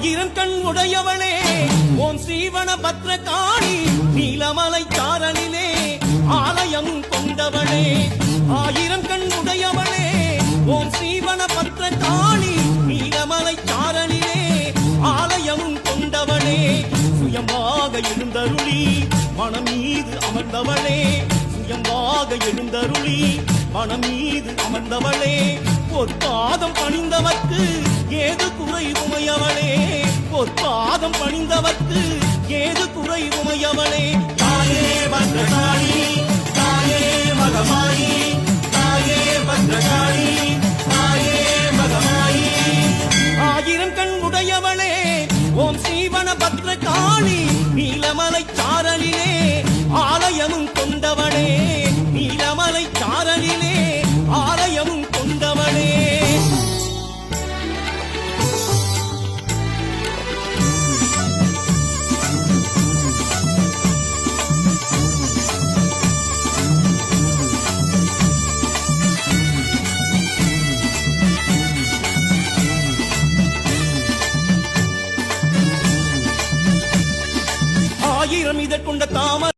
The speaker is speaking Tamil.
ஆயிரம் கண் உடையவனே ஓம் ஸ்ரீவன பத்ரகாளி நீலமலை தாரணிலே ஆலயம் கொண்டவனே. ஆயிரம் கண் உடையவனே ஓம் ஸ்ரீவன பத்ரகாளி நீலமலை தாரணிலே ஆலயம் கொண்டவனே. சுயமாக எழுந்தருளி மனம் மீது அமர்ந்தவளே. சுயமாக எழுந்தருளி மனம் மீது அமர்ந்தவளே. ஒரு பாதம் பணிந்தவர்க்கு ஏது பொற்பாதம் பணிந்தவர்க்கு ஏது குறை உமையவளே? தாயே பத்ரகாளி தாயே மகமாயி தாயே பத்ரகாளி தாயே மகமாயி. ஆயிரம் கண் உடையவளே ஓம் ஸ்ரீவன பத்ரகாளி நீலமலை சாரலிலே ஆயிரம் இதழ் கொண்ட தாமரை